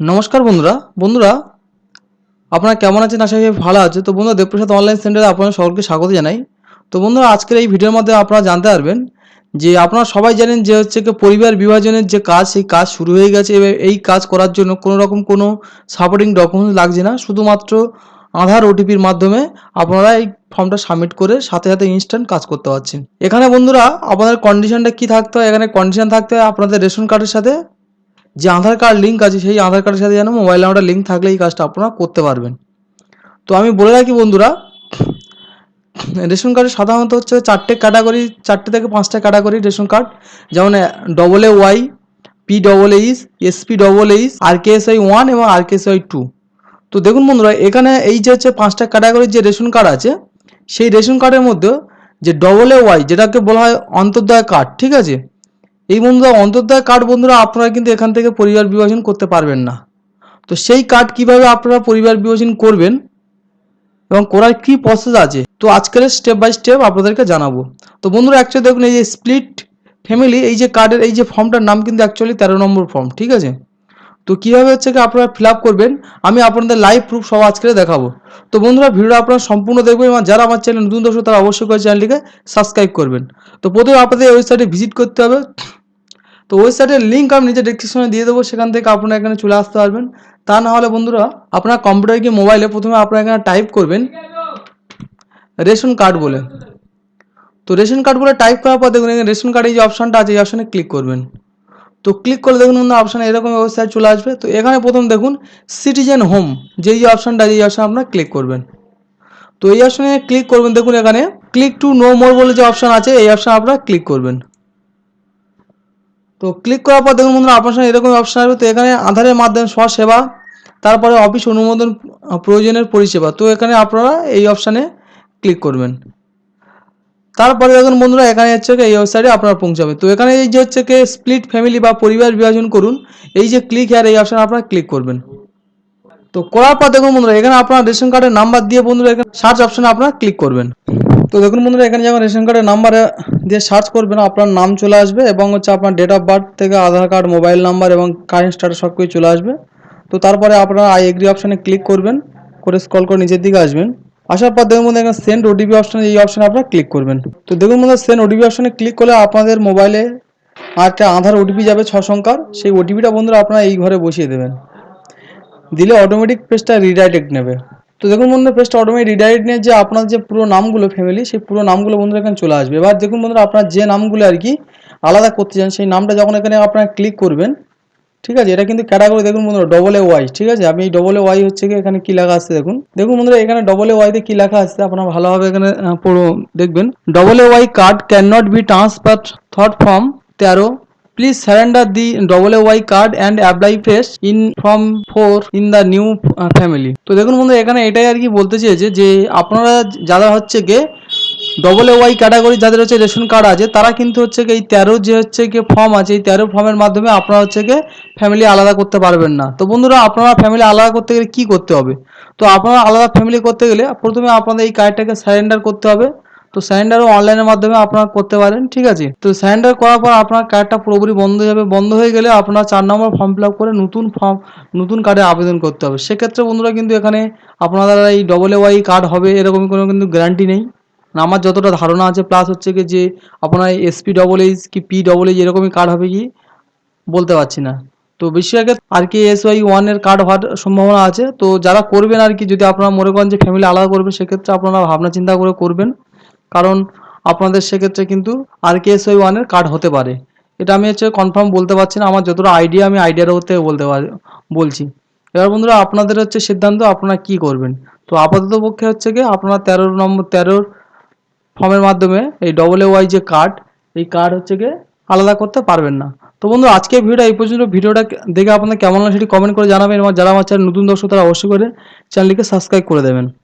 নমস্কার বন্ধুরা। বন্ধুরা, আপনারা কেমন আছেন? আশা করি ভালো আছে তো বন্ধুরা, দেবপ্রসাদ অনলাইন সেন্টারে আপনাদের সকলকে স্বাগত জানাই। তো বন্ধুরা, আজকের এই ভিডিওর মধ্যে আপনারা জানতে পারবেন যে আপনারা সবাই জানেন যে হচ্ছে কি পরিবার বিভাজনের যে কাজ, সেই কাজ শুরু হয়ে গেছে। এবার এই কাজ করার জন্য কোনো রকম কোনো সাপোর্টিং ডকুমেন্টস লাগছে না। শুধুমাত্র আধার ওটিপির মাধ্যমে আপনারা এই ফর্মটা সাবমিট করে সাথে সাথে ইনস্ট্যান্ট কাজ করতে পারছেন। এখানে বন্ধুরা, আপনাদের কন্ডিশনটা কি থাকতে হয়? এখানে কন্ডিশন থাকতে হয় আপনাদের রেশন কার্ডের সাথে যে আধার কার্ড লিঙ্ক আছে, সেই আধার কার্ডের সাথে যেন মোবাইল নাম্বারটা লিঙ্ক থাকলে এই কাজটা আপনারা করতে পারবেন। তো আমি বলে রাখি বন্ধুরা, রেশন কার্ডে সাধারণত হচ্ছে চারটে ক্যাটাগরি চারটে থেকে পাঁচটা ক্যাটাগরি রেশন কার্ড যেমন double A Y P double H SP double H R K S I one এবং R K S I two তো দেখুন বন্ধুরা, এখানে এই যে হচ্ছে পাঁচটা ক্যাটাগরির যে রেশন কার্ড আছে, সেই রেশন কার্ডের মধ্যে যে ডবল এ ওয়াই যেটাকে বলা হয় অন্তর্দয় কার্ড ঠিক আছে? এই বন্ধুরা অন্তর্দয় কার্ড বন্ধুরা, আপনারা কিন্তু এখান থেকে পরিবার বিভাজন করতে পারবেন না। তো সেই কার্ড কীভাবে আপনারা পরিবার বিভাজন করবেন এবং করার কি প্রসেস আছে, তো আজকের স্টেপ বাই স্টেপ আপনাদেরকে জানাব। তো বন্ধুরা অ্যাকচুয়ালি দেখুন, এই যে স্প্লিট ফ্যামিলি এই যে কার্ডের এই যে ফর্মটার নাম কিন্তু অ্যাকচুয়ালি তেরো নম্বর ফর্ম ঠিক আছে? তো কীভাবে হচ্ছে কি আপনারা ফিল আপ করবেন, আমি আপনাদের লাইভ প্রুফ সব আজকে দেখাবো। তো বন্ধুরা, ভিডিওটা আপনারা সম্পূর্ণ দেখবেন এবং যারা আমার চ্যানেল নতুন দর্শক, তারা অবশ্যই করে চ্যানেলটিকে সাবস্ক্রাইব করবেন। তো প্রথমে আপনাদের ওয়েবসাইটে ভিজিট করতে হবে। তো ওয়েবসাইটের লিঙ্ক আমি নিচে ডিসক্রিপশনে দিয়ে দেবো, সেখান থেকে আপনারা এখানে চলে আসতে পারবেন। তা না হলে বন্ধুরা, আপনার কম্পিউটার কি মোবাইলে প্রথমে আপনারা এখানে টাইপ করবেন রেশন কার্ড বলে। তো রেশন কার্ড বলে টাইপ করার পর দেখুন, এখানে রেশন কার্ডের যে অপশানটা আছে, এই অপশানে ক্লিক করবেন। তো ক্লিক করলে দেখুন বন্ধু অপশানে এরকম ওয়েবসাইট চলে আসবে। তো এখানে প্রথম দেখুন সিটিজেন হোম যেই অপশানটা আছে, এই অপশান আপনারা ক্লিক করবেন। তো এই অপশানে ক্লিক করবেন, দেখুন এখানে ক্লিক টু নো মোর বলে যে অপশান আছে, এই অপশান আপনারা ক্লিক করবেন। তো ক্লিক করার পর দেখুন বন্ধুরা, আপনার সামনে এরকম অপশন আসবে। তো এখানে আধারের মাধ্যমে স্বসেবা তারপরে অফিস অনুমোদন প্রয়োজনের পরিষেবা। তো এখানে আপনারা এই অপশানে ক্লিক করবেন। তারপরে দেখুন বন্ধুরা, এখানে হচ্ছে এই ওয়েবসাইটে আপনারা পৌঁছাবে। তো এখানে এই যে হচ্ছে কি স্প্লিট ফ্যামিলি বা পরিবার বিভাজন করুন, এই যে ক্লিক হেয়ার এই অপশানে আপনারা ক্লিক করবেন। তো করার পর দেখুন বন্ধুরা, এখানে আপনার রেশন কার্ডের নাম্বার দিয়ে বন্ধুরা, এখানে সার্চ অপশানে আপনারা ক্লিক করবেন। তো দেখুন বন্ধুরা, এখানে যখন রেশন কার্ডের নাম্বারে দিয়ে সার্চ করবেন, আপনার নাম চলে আসবে এবং হচ্ছে আপনার ডেট অফ বার্থ থেকে আধার কার্ড মোবাইল নাম্বার এবং কারেন্ট স্ট্যাটাস সব কিছু চলে আসবে। তো তারপরে আপনারা আই এগ্রি অপশানে ক্লিক করবেন, করে স্ক্রল করে নিচের দিকে আসবেন। আসার পর দেখুন বন্ধু এখানে সেন্ড ওটিপি অপশানে এই অপশানে আপনারা ক্লিক করবেন। তো দেখুন বন্ধু সেন্ড ওটিপি অপশানে ক্লিক করলে আপনাদের মোবাইলে একটা আধার ওটিপি যাবে, ছ সংখ্যার। সেই ওটিপিটা বন্ধুরা আপনারা এই ঘরে বসিয়ে দেবেন। দিলে অটোমেটিক পেজটা রিডাইরেক্ট নেবে। তো দেখুন বন্ধুরা পেজটা অটোমেটিক রিডাইরেক্ট নিয়ে যে আপনার যে পুরো নামগুলো ফ্যামিলি সেই পুরো নামগুলো বন্ধুরা এখানে চলে আসবে। এবার দেখুন বন্ধুরা, আপনার যে নামগুলো আর কি আলাদা করতে চান, সেই নামটা যখন এখানে আপনারা ক্লিক করবেন, ঠিক আছে? এটা কিন্তু ক্যাটাগরি দেখুন বন্ধুরা ডবল এ ওয়াই ঠিক আছে? আমি এই ডবল এ ওয়াই হচ্ছে এখানে কি লেখা আসছে দেখুন? দেখুন বন্ধুরা, এখানে ডবল এ ওয়াইতে কি লেখা আসছে, আপনারা ভালোভাবে এখানে পুরো দেখবেন। Double A Y card can not be transfer through form তেরো please surrender the double A Y card and apply fresh in form four in the new family তো দেখুন বন্ধু, এখানে এটাই আর কি বলতে চেয়েছে যে, আপনারা যারা হচ্ছে গে ডবল এ ওয়াই ক্যাটাগরি যাদের হচ্ছে রেশন কার্ড আছে, তারা কিন্তু হচ্ছে এই তেরো যে হচ্ছে কি ফর্ম আছে, এই তেরো ফর্মের মাধ্যমে আপনারা হচ্ছে কি ফ্যামিলি আলাদা করতে পারবেন না। তো বন্ধুরা, আপনারা ফ্যামিলি আলাদা করতে গেলে কি করতে হবে? তো আপনারা আলাদা ফ্যামিলি করতে গেলে প্রথমে আপনাদের এই কার্ডটাকে সারেন্ডার করতে হবে। তো স্যান্ডারও অনলাইনের মাধ্যমে আপনারা করতে পারেন, ঠিক আছে? তো স্যান্ডার করার পর আপনার কার্ডটা পুরোপুরি বন্ধ হয়ে যাবে। বন্ধ হয়ে গেলে আপনার চার নম্বর ফর্ম ফিল করে নতুন ফর্ম নতুন কার্ডে আবেদন করতে হবে। সেক্ষেত্রে বন্ধুরা কিন্তু এখানে আপনাদের এই ডবল এ ওয়াই কার্ড হবে, এরকম কোনো কিন্তু গ্যারান্টি নেই। আমার যতটা ধারণা আছে প্লাস হচ্ছে কি যে আপনার এসপি ডবল এইচ কি পি ডবল এইচ এরকমই কার্ড হবে কি? বলতে পারছি না। তো বেশিরভাগ আর কি এস ওয়াই ওয়ানের কার্ড হওয়ার সম্ভাবনা আছে। তো যারা করবেন আর কি, যদি আপনারা মনে করেন যে ফ্যামিলি আলাদা করবেন সেক্ষেত্রে আপনারা ভাবনা চিন্তা করে করবেন। কারণ আপনাদের সেক্ষেত্রে কিন্তু আর কে এস ওয়াই ওয়ানের কার্ড হতে পারে। এটা আমি হচ্ছে কনফার্ম বলতে পারছি না, আমার যতটা আইডিয়া আমি আইডিয়ার হতে বলতে পারি, বলছি। এবার বন্ধুরা, আপনাদের হচ্ছে সিদ্ধান্ত, আপনারা কি করবেন? তো আপাতত পক্ষে হচ্ছে কি আপনারা তেরো নম্বর তেরোর ফর্মের মাধ্যমে এই ডবল এ ওয়াই যে কার্ড এই কার্ড হচ্ছে গিয়ে আলাদা করতে পারবেন না। তো বন্ধু আজকে ভিডিওটা এই পর্যন্ত। ভিডিওটা দেখে আপনাদের কেমন লাগে সেটি কমেন্ট করে জানাবেন, এবং যারা আমার চ্যানেল নতুন দর্শক, তারা অবশ্যই করে চ্যানেলটিকে সাবস্ক্রাইব করে দেবেন।